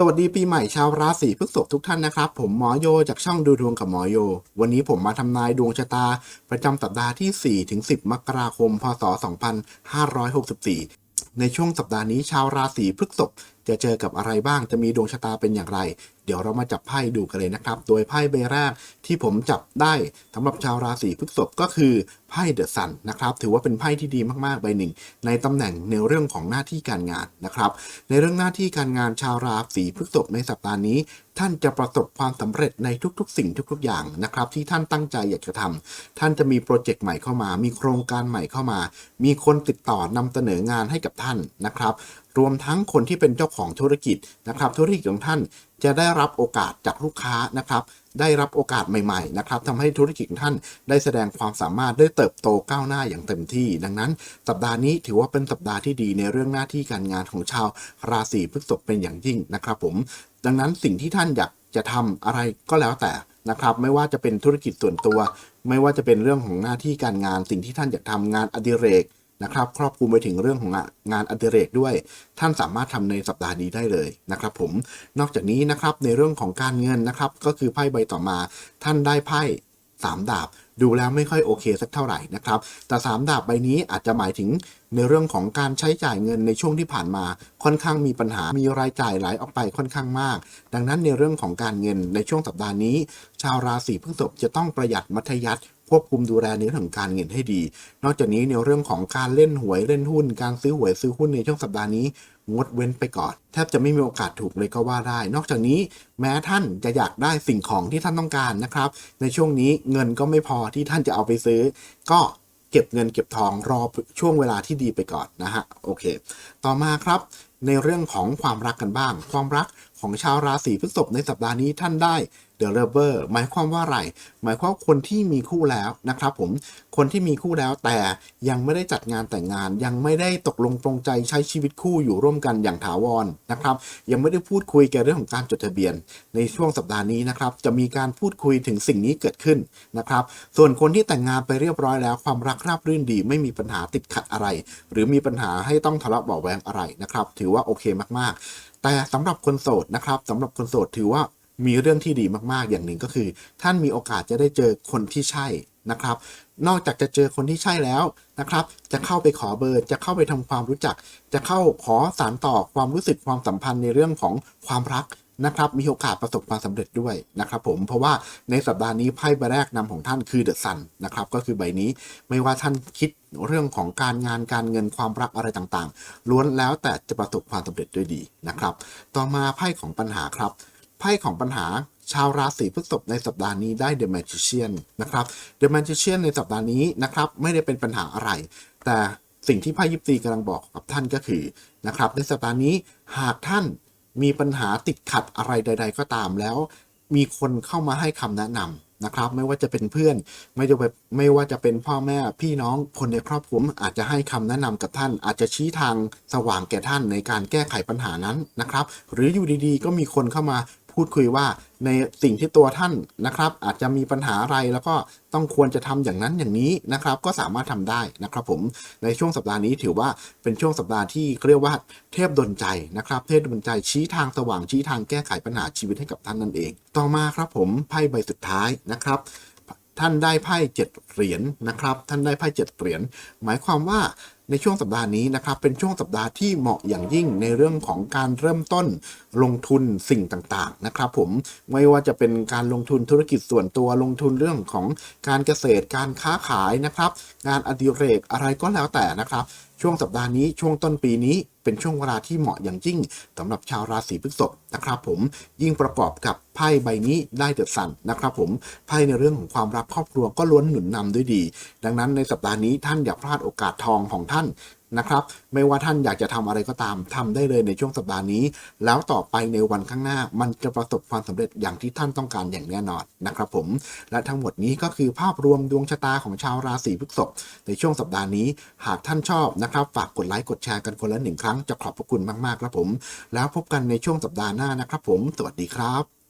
สวัสดีปีใหม่ชาวราศีพฤษภทุกท่านนะครับ ผมหมอโยจากช่องดูดวงกับหมอโย วันนี้ผมมาทำนายดวงชะตา ประจำสัปดาห์ที่ 4 ถึง 10 มกราคม พศ 2564 ในช่วงสัปดาห์นี้ชาวราศีพฤษภจะเจอกับอะไรบ้างจะมีดวงชะตาเป็นอย่างไร เดี๋ยวเรามาจับไพ่ดูกันเลยนะครับ โดยไพ่ใบแรกที่ผมจับได้สำหรับชาวราศีพฤษภก็คือไพ่เดอะซันนะครับ ถือว่าเป็นไพ่ที่ดีมากๆใบหนึ่ง ในตำแหน่งในเรื่องของหน้าที่การงานนะครับ ในเรื่องหน้าที่การงานชาวราศีพฤษภในสัปดาห์นี้ท่านจะประสบความสำเร็จในทุกๆ สิ่งทุกๆ อย่างนะครับ ที่ท่านตั้งใจอยากจะทำท่านจะมีโปรเจกต์ใหม่เข้ามา มีโครงการใหม่เข้ามา มีคนติดต่อนำเสนองานให้กับท่านนะครับ รวมทั้งคนที่เป็นเจ้าของธุรกิจนะครับ ธุรกิจของท่าน จะได้รับโอกาสจากลูกค้านะครับ ได้รับโอกาสใหม่ๆนะครับทำให้ธุรกิจท่านได้แสดงความสามารถได้เติบโตก้าวหน้าอย่างเต็มที่ ดังนั้น สัปดาห์นี้ถือว่าเป็นสัปดาห์ที่ดีในเรื่องหน้าที่การงานของชาวราศีพฤษภเป็นอย่างยิ่งนะครับผม ดังนั้นสิ่งที่ท่านอยากจะทำอะไรก็แล้วแต่นะครับไม่ว่าจะเป็นธุรกิจส่วนตัว ไม่ว่าจะเป็นเรื่องของหน้าที่การงานสิ่งที่ท่านอยากทำงานอดิเรก นะครับครอบคลุมไปถึงเรื่องของงานอดิเรกด้วย ท่านสามารถทำในสัปดาห์นี้ได้เลยนะครับผมนอกจากนี้นะครับในเรื่องของการเงินนะครับก็คือไพ่ใบต่อมา ท่านได้ไพ่สามดาบดูแล้วไม่ค่อยโอเคสักเท่าไหร่นะครับ แต่สามดาบใบนี้อาจจะหมายถึงในเรื่องของการใช้จ่ายเงินในช่วงที่ผ่านมา ค่อนข้างมีปัญหา มีรายจ่ายไหลออกไปค่อนข้างมาก ดังนั้นในเรื่องของการเงินในช่วงสัปดาห์นี้ ชาวราศีพฤษภจะต้องประหยัดมัธยัติ ควบคุมดูแลในเรื่องของการเงินให้ดี นอกจากนี้ในเรื่องของการเล่นหวยเล่นหุ้น การซื้อหวยซื้อหุ้นในช่วงสัปดาห์นี้งดเว้นไปก่อน แทบจะไม่มีโอกาสถูกเลยก็ว่าได้ นอกจากนี้แม้ท่านจะอยากได้สิ่งของที่ท่านต้องการนะครับ ในช่วงนี้เงินก็ไม่พอที่ท่านจะเอาไปซื้อ ก็เก็บเงินเก็บทองรอช่วงเวลาที่ดีไปก่อนนะฮะโอเค ต่อมาครับในเรื่องของความรักกันบ้าง ความรักของชาวราศีพฤษภในสัปดาห์นี้ท่านได้ เดอะเลเวอร์หมายความว่าอะไร หมายความคนที่มีคู่แล้วนะครับผม คนที่มีคู่แล้วแต่ยังไม่ได้จัดงานแต่งงาน ยังไม่ได้ตกลงปรงใจใช้ชีวิตคู่อยู่ร่วมกันอย่างถาวรนะครับ ยังไม่ได้พูดคุยกันเรื่องของการจดทะเบียน ในช่วงสัปดาห์นี้นะครับ จะมีการพูดคุยถึงสิ่งนี้เกิดขึ้นนะครับ ส่วนคนที่แต่งงานไปเรียบร้อยแล้ว ความรักราบรื่นดี ไม่มีปัญหาติดขัดอะไร หรือมีปัญหาให้ต้องทะเลาะเบาแวงอะไรนะครับ ถือว่าโอเคมากๆ แต่สำหรับคนโสดนะครับสำหรับคนโสดถือว่า มีเรื่องที่ดีมากๆอย่างหนึ่งก็คือ ท่านมีโอกาสจะได้เจอคนที่ใช่นะครับ นอกจากจะเจอคนที่ใช่แล้วนะครับ จะเข้าไปขอเบอร์ จะเข้าไปทำความรู้จัก จะเข้าขอสารต่อความรู้สึกความสัมพันธ์ในเรื่องของความรักนะครับ มีโอกาสประสบความสำเร็จด้วยนะครับ ผม เพราะว่าในสัปดาห์นี้ไพ่ใบแรกนำของท่านคือเดอะซันนะครับ ก็คือใบนี้ ไม่ว่าท่านคิดเรื่องของการงานการเงินความรักอะไรต่างๆ ล้วนแล้วแต่จะประสบความสำเร็จด้วยดีนะครับ ต่อมาไพ่ของปัญหาครับ ไพ่ของปัญหาชาวราศีพฤษภในสัปดาห์นี้ได้ The Magician นะครับ The Magician ในสัปดาห์นี้นะครับไม่ได้เป็นปัญหาอะไร แต่สิ่งที่ไพ่ยิปซีกำลังบอกกับท่านก็คือนะครับในสัปดาห์นี้หากท่านมีปัญหาติดขัดอะไรใด ๆ ก็ตามแล้ว มีคนเข้ามาให้คำแนะนำนะครับไม่ว่าจะเป็นเพื่อนไม่จะไม่ว่าจะเป็นพ่อแม่พี่น้องคนในครอบครัวอาจจะให้คำแนะนำกับท่าน อาจจะชี้ทางสว่างแก่ท่านในการแก้ไขปัญหานั้นนะครับ หรืออยู่ดีๆ ก็มีคนเข้ามา พูดคุยว่าในสิ่งที่ตัวท่านนะครับ อาจจะมีปัญหาอะไรแล้วก็ต้องควรจะทำอย่างนั้นอย่างนี้นะครับ ก็สามารถทำได้นะครับ ผมในช่วงสัปดาห์นี้ถือว่าเป็นช่วงสัปดาห์ที่เรียกว่าเทพดลใจนะครับ เทพดลใจชี้ทางสว่างชี้ทางแก้ไขปัญหาชีวิตให้กับท่านนั่นเอง ต่อมาครับผมไพ่ใบสุดท้ายนะครับท่านได้ไพ่เจ็ดเหรียญนะครับ ท่านได้ไพ่เจ็ดเหรียญ หมายความว่า ในช่วงสัปดาห์นี้นะครับเป็นช่วงสัปดาห์ที่เหมาะอย่างยิ่งในเรื่องของการเริ่มต้นลงทุนสิ่งต่างๆนะครับผมไม่ว่าจะเป็นการลงทุนธุรกิจส่วนตัวลงทุนเรื่องของการเกษตรการค้าขายนะครับ งานอดิเรกอะไรก็แล้วแต่นะครับ ช่วงสัปดาห์นี้ช่วงต้นปีนี้เป็นช่วงเวลาที่เหมาะอย่างยิ่งสำหรับชาวราศีพฤษภนะครับผมยิ่งประกอบกับไพ่ใบนี้ได้เดือดสั่นนะครับผมไพ่ในเรื่องของความรักครอบครัวก็ล้วนหนุนนำด้วยดี ดังนั้นในสัปดาห์นี้ท่านอย่าพลาดโอกาสทองของท่าน นะครับ ไม่ว่าท่านอยากจะทำอะไรก็ตามทำได้เลยในช่วงสัปดาห์นี้ แล้วต่อไปในวันข้างหน้า มันจะประสบความสำเร็จอย่างที่ท่านต้องการอย่างแน่นอนนะครับผม และทั้งหมดนี้ก็คือภาพรวมดวงชะตาของชาวราศีพฤษภในช่วงสัปดาห์นี้ หากท่านชอบนะครับ ฝากกดไลค์กดแชร์กันคนละหนึ่งครั้งจะขอบพระคุณมากๆครับผม แล้วพบกันในช่วงสัปดาห์หน้านะครับผม สวัสดีครับ